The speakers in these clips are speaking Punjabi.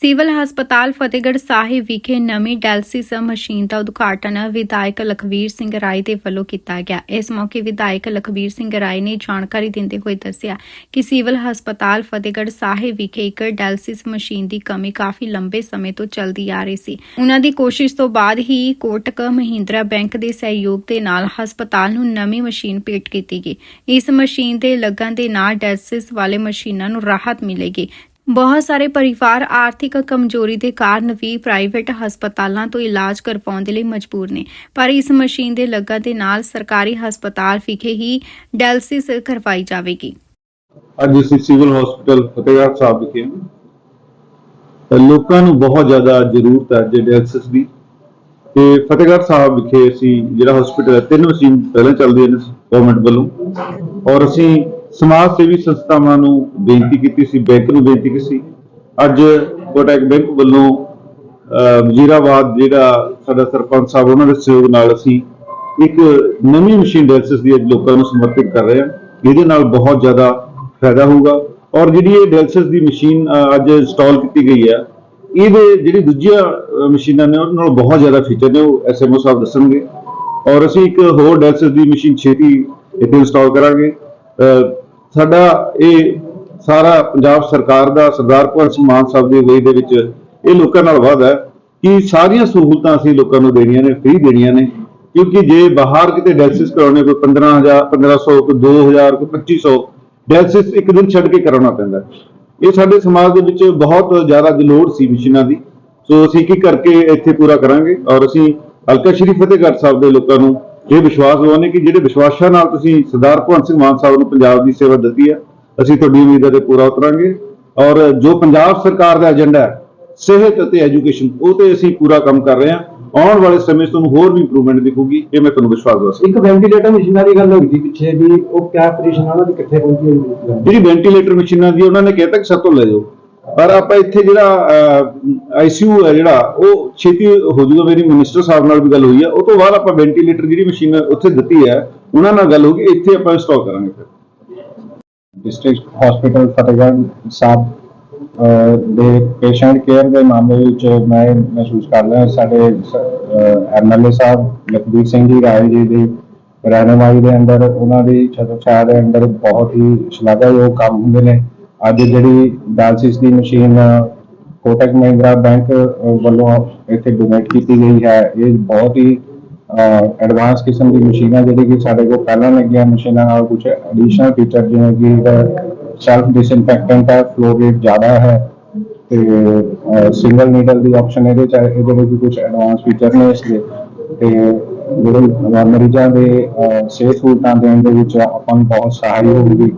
ਸਿਵਲ ਹਸਪਤਾਲ ਫਤਿਹਗੜ੍ਹ ਸਾਹਿਬ ਵਿਖੇ ਨਵੀਂ ਡਾਇਲਸਿਸ ਮਸ਼ੀਨ ਦਾ ਉਦਘਾਟਨ ਵਿਧਾਇਕ ਲਖਵੀਰ ਸਿੰਘ ਰਾਏ ਦੇ ਵੱਲੋਂ ਕੀਤਾ ਗਿਆ। ਇਸ ਮੌਕੇ ਵਿਧਾਇਕ ਲਖਵੀਰ ਸਿੰਘ ਰਾਏ ਨੇ ਜਾਣਕਾਰੀ ਦਿੰਦੇ ਹੋਏ ਦੱਸਿਆ ਕਿ ਸਿਵਲ ਹਸਪਤਾਲ ਫਤਿਹਗੜ੍ਹ ਸਾਹਿਬ ਵਿਖੇ ਇੱਕ ਡਾਇਲਸਿਸ ਮਸ਼ੀਨ ਦੀ ਕਮੀ ਕਾਫੀ ਲੰਬੇ ਸਮੇਂ ਤੋਂ ਚੱਲਦੀ ਆ ਰਹੀ ਸੀ। ਉਹਨਾਂ ਦੀ ਕੋਸ਼ਿਸ਼ ਤੋਂ ਬਾਅਦ ਹੀ ਕੋਟਕ ਮਹਿੰਦਰਾ ਬੈਂਕ ਦੇ ਸਹਿਯੋਗ ਦੇ ਨਾਲ ਹਸਪਤਾਲ ਨੂੰ ਨਵੀਂ ਮਸ਼ੀਨ ਭੇਟ ਕੀਤੀ ਗਈ। ਇਸ ਮਸ਼ੀਨ ਦੇ ਲੱਗਣ ਦੇ ਨਾਲ ਡਾਇਲਸਿਸ ਵਾਲੇ ਮਸ਼ੀਨਾਂ ਨੂੰ ਰਾਹਤ ਮਿਲੇਗੀ ਬਹੁਤ ਸਾਰੇ ਪਰਿਵਾਰ ਆਰਥਿਕ ਕਮਜ਼ੋਰੀ ਦੇ ਕਾਰਨ ਵੀ ਪ੍ਰਾਈਵੇਟ ਹਸਪਤਾਲਾਂ ਤੋਂ ਇਲਾਜ ਕਰਵਾਉਣ ਦੇ ਲਈ ਮਜਬੂਰ ਨੇ। ਪਰ ਇਸ ਮਸ਼ੀਨ ਦੇ ਲੱਗਣ ਦੇ ਨਾਲ ਸਰਕਾਰੀ ਹਸਪਤਾਲ ਵਿਖੇ ਹੀ ਡਾਇਲਸਿਸ ਕਰਵਾਈ ਜਾਵੇਗੀ। ਅੱਜ ਅਸੀਂ ਸਿਵਲ ਹਸਪੀਟਲ ਫਤਿਹਗੜ੍ਹ ਸਾਹਿਬ ਵਿਖੇ ਲੋਕਾਂ ਨੂੰ ਬਹੁਤ ਜ਼ਿਆਦਾ ਜ਼ਰੂਰਤ ਹੈ ਜੇ ਡਾਇਲਸਿਸ ਦੀ। ਤੇ ਫਤਿਹਗੜ੍ਹ ਸਾਹਿਬ ਵਿਖੇ ਅਸੀਂ ਜਿਹੜਾ ਹਸਪੀਟਲ ਹੈ, ਤਿੰਨ ਮਸ਼ੀਨ ਪਹਿਲਾਂ ਚੱਲਦੀਆਂ ਨੇ ਗਵਰਨਮੈਂਟ ਵੱਲੋਂ। ਔਰ ਅਸੀਂ ਸਮਾਜ ਸੇਵੀ ਸੰਸਥਾਵਾਂ ਨੂੰ ਬੇਨਤੀ ਕੀਤੀ ਸੀ, ਬੈਂਕ ਨੂੰ ਬੇਨਤੀ ਕੀਤੀ ਸੀ। ਅੱਜ ਕੋਟਕ ਬੈਂਕ ਵੱਲੋਂ ਵਜ਼ੀਰਾਬਾਦ ਜਿਹੜਾ ਸਾਡਾ ਸਰਪੰਚ ਸਾਹਿਬ, ਉਹਨਾਂ ਦੇ ਸਹਿਯੋਗ ਨਾਲ ਅਸੀਂ ਇੱਕ ਨਵੀਂ ਮਸ਼ੀਨ ਡਾਇਲਸਿਸ ਦੀ ਅੱਜ ਲੋਕਾਂ ਨੂੰ ਸਮਰਪਿਤ ਕਰ ਰਹੇ ਹਾਂ। ਇਹਦੇ ਨਾਲ ਬਹੁਤ ਜ਼ਿਆਦਾ ਫਾਇਦਾ ਹੋਊਗਾ। ਔਰ ਜਿਹੜੀ ਇਹ ਡਾਇਲਸਿਸ ਦੀ ਮਸ਼ੀਨ ਅੱਜ ਇੰਸਟਾਲ ਕੀਤੀ ਗਈ ਹੈ, ਇਹਦੇ ਜਿਹੜੀ ਦੂਜੀਆਂ ਮਸ਼ੀਨਾਂ ਨੇ, ਉਹਨਾਂ ਨਾਲ ਬਹੁਤ ਜ਼ਿਆਦਾ ਫੀਚਰ ਨੇ, ਉਹ ਐਸਐਮਓ ਸਾਹਿਬ ਦੱਸਣਗੇ। ਔਰ ਅਸੀਂ ਇੱਕ ਹੋਰ ਡਾਇਲਸਿਸ ਦੀ ਮਸ਼ੀਨ ਛੇਤੀ ਇੱਥੇ ਇੰਸਟਾਲ ਕਰਾਂਗੇ। ਸਾਡਾ ਇਹ ਸਾਰਾ ਪੰਜਾਬ ਸਰਕਾਰ ਦਾ ਸਰਦਾਰ ਭਗਵੰਤ ਸਿੰਘ ਮਾਨ ਸਾਹਿਬ ਦੀ ਅਗਵਾਈ ਦੇ ਵਿੱਚ ਇਹ ਲੋਕਾਂ ਨਾਲ ਵਾਅਦਾ ਹੈ ਕਿ ਸਾਰੀਆਂ ਸਹੂਲਤਾਂ ਅਸੀਂ ਲੋਕਾਂ ਨੂੰ ਦੇਣੀਆਂ ਨੇ ਫ੍ਰੀ ਦੇਣੀਆਂ ਨੇ, ਕਿਉਂਕਿ ਜੇ ਬਾਹਰ ਕਿਤੇ ਡਾਇਲਸਿਸ ਕਰਾਉਣੇ ਕੋਈ 15000 1500 ਕੋਈ 2000 ਕੋਈ 2500 ਡਾਇਲਸਿਸ ਇੱਕ ਦਿਨ ਛੱਡ ਕੇ ਕਰਾਉਣਾ ਪੈਂਦਾ ਇਹ ਸਾਡੇ ਸਮਾਜ ਦੇ ਵਿੱਚ ਬਹੁਤ ਜ਼ਿਆਦਾ ਲੋੜ ਸੀ ਮਸ਼ੀਨਾਂ ਦੀ। ਸੋ ਅਸੀਂ ਕੀ ਕਰਕੇ ਇੱਥੇ ਪੂਰਾ ਕਰਾਂਗੇ? ਔਰ ਅਸੀਂ ਹਲਕਾ ਸ਼੍ਰੀ ਫਤਿਹਗੜ੍ਹ ਸਾਹਿਬ ਦੇ ਲੋਕਾਂ ਨੂੰ ਇਹ ਵਿਸ਼ਵਾਸ ਦਿਵਾਉਂਦੇ ਕਿ ਜਿਹੜੇ ਵਿਸ਼ਵਾਸਾਂ ਨਾਲ ਤੁਸੀਂ ਸਰਦਾਰ ਭਗਵੰਤ ਸਿੰਘ ਮਾਨ ਸਾਹਿਬ ਨੂੰ ਪੰਜਾਬ ਦੀ ਸੇਵਾ ਦਿੱਤੀ ਹੈ ਅਸੀਂ ਤੁਹਾਡੀ ਉਮੀਦਾਂ ਤੇ ਪੂਰਾ ਉਤਰਾਂਗੇ। ਔਰ ਜੋ ਪੰਜਾਬ ਸਰਕਾਰ ਦਾ ਏਜੰਡਾ ਹੈ ਸਿਹਤ ਅਤੇ ਐਜੂਕੇਸ਼ਨ ਉਹ ਤੇ ਅਸੀਂ ਪੂਰਾ ਕੰਮ ਕਰ ਰਹੇ ਹਾਂ। ਆਉਣ ਵਾਲੇ ਸਮੇਂ 'ਚ ਤੁਹਾਨੂੰ ਹੋਰ ਵੀ ਇੰਪਰੂਵਮੈਂਟ ਦਿਖੂਗੀ ਇਹ ਮੈਂ ਤੁਹਾਨੂੰ ਵਿਸ਼ਵਾਸ ਦਵਾ ਇੱਕ ਵੈਂਟੀਲੇਟਰ ਮਸ਼ੀਨਾਂ ਦੀ ਗੱਲ ਹੋਈ ਸੀ ਪਿੱਛੇ ਵੀ ਉਹ ਕਿਆ ਪੋਜੀਸ਼ਨ ਉਹਨਾਂ ਦੀ ਕਿੱਥੇ ਪਹੁੰਚੀ ਹੋਈ ਜਿਹੜੀ ਵੈਂਟੀਲੇਟਰ ਮਸ਼ੀਨਾਂ ਦੀ ਉਹਨਾਂ ਨੇ ਕਹਿਤਾ ਕਿ ਸਾਤੋਂ ਲੈ ਜਾਓ। ਪਰ ਆਪਾਂ ਇੱਥੇ ਜਿਹੜਾ ਆਈਸੀਯੂ ਹੈ ਜਿਹੜਾ ਉਹ ਛੇਤੀ ਹੋ ਜਾਊਗਾ ਮੇਰੀ ਮਿਨਿਸਟਰ ਸਾਹਿਬ ਨਾਲ ਵੀ ਗੱਲ ਹੋਈ ਹੈ। ਉਹ ਤੋਂ ਬਾਅਦ ਆਪਾਂ ਵੈਂਟੀਲੇਟਰ ਜਿਹੜੀ ਮਸ਼ੀਨ ਉੱਥੇ ਦਿੱਤੀ ਹੈ ਉਹਨਾਂ ਨਾਲ ਗੱਲ ਹੋ ਹੋਊਗੀ ਇੱਥੇ ਆਪਾਂ ਇੰਸਟਾਲ ਕਰਾਂਗੇ ਫਿਰ। ਡਿਸਟ੍ਰਿਕਟ ਹਸਪੀਟਲ ਫਤਿਹਗੜ੍ਹ ਸਾਹਿਬ ਅਹ, ਦੇ ਪੇਸ਼ੈਂਟ ਕੇਅਰ ਦੇ ਮਾਮਲੇ ਵਿੱਚ ਮੈਂ ਮਹਿਸੂਸ ਕਰ ਰਿਹਾ ਸਾਡੇ ਐਮਐਲਏ ਸਾਹਿਬ ਲਖਬੀਰ ਸਿੰਘ ਜੀ ਰਾਏ ਜੀ ਦੀ ਰਹਿਨਮਾਈ ਦੇ ਅੰਦਰ ਉਹਨਾਂ ਦੀ ਛਤਰਛਾਇਆ ਦੇ ਅੰਦਰ ਬਹੁਤ ਹੀ ਸ਼ਲਾਘਾਯੋਗ ਕੰਮ ਹੁੰਦੇ ਨੇ। ਅੱਜ ਜਿਹੜੀ ਡਾਇਲਸਿਸ ਦੀ ਮਸ਼ੀਨ ਕੋਟਕ ਮਹਿੰਦਰਾ ਬੈਂਕ ਵੱਲੋਂ ਇੱਥੇ ਡੋਨੇਟ ਕੀਤੀ ਗਈ ਹੈ। ਇਹ ਬਹੁਤ ਹੀ ਐਡਵਾਂਸ ਕਿਸਮ ਦੀ ਮਸ਼ੀਨਾਂ ਜਿਹੜੀ ਕਿ ਸਾਡੇ ਕੋਲ ਪਹਿਲਾਂ ਲੱਗੀਆਂ ਮਸ਼ੀਨਾਂ ਨਾਲ ਕੁਝ ਐਡੀਸ਼ਨਲ ਫੀਚਰ ਜਿਵੇਂ ਕਿ ਸੈਲਫ ਡਿਸਇਨਫੈਕਟੈਂਟ ਹੈ ਫਲੋ ਰੇਟ ਜ਼ਿਆਦਾ ਹੈ ਤੇ ਸਿੰਗਲ ਨੀਡਲ ਦੀ ਆਪਸ਼ਨ ਇਹਦੇ ਚ ਹੈ, ਇਹਦੇ ਵਿੱਚ ਕੁਝ ਐਡਵਾਂਸ ਫੀਚਰ ਨੇ ਇਸ ਦੇ। ਤੇ ਜਿਹੜੇ ਮਰੀਜ਼ਾਂ ਦੇ ਸਿਹਤ ਸਹੂਲਤਾਂ ਦੇਣ ਦੇ ਵਿੱਚ ਆਪਾਂ ਨੂੰ ਬਹੁਤ ਸਹਾਈ ਹੋਊਗੀ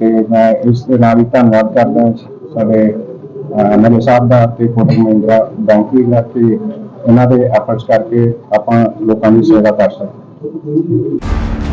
ਤੇ ਮੈਂ ਇਸ ਦੇ ਨਾਲ ਹੀ ਧੰਨਵਾਦ ਕਰਦਾ ਹਾਂ ਸਾਡੇ ਐਮਐਲਏ ਸਾਹਿਬ ਦਾ ਤੇ ਕੋਟਕ ਮਹਿੰਦਰਾ ਬੈਂਕ ਵੀ ਦਾ ਤੇ ਇਹਨਾਂ ਦੇ ਐਫਰਟਸ ਕਰਕੇ ਆਪਾਂ ਲੋਕਾਂ ਦੀ ਸੇਵਾ ਕਰ ਸਕਦੇ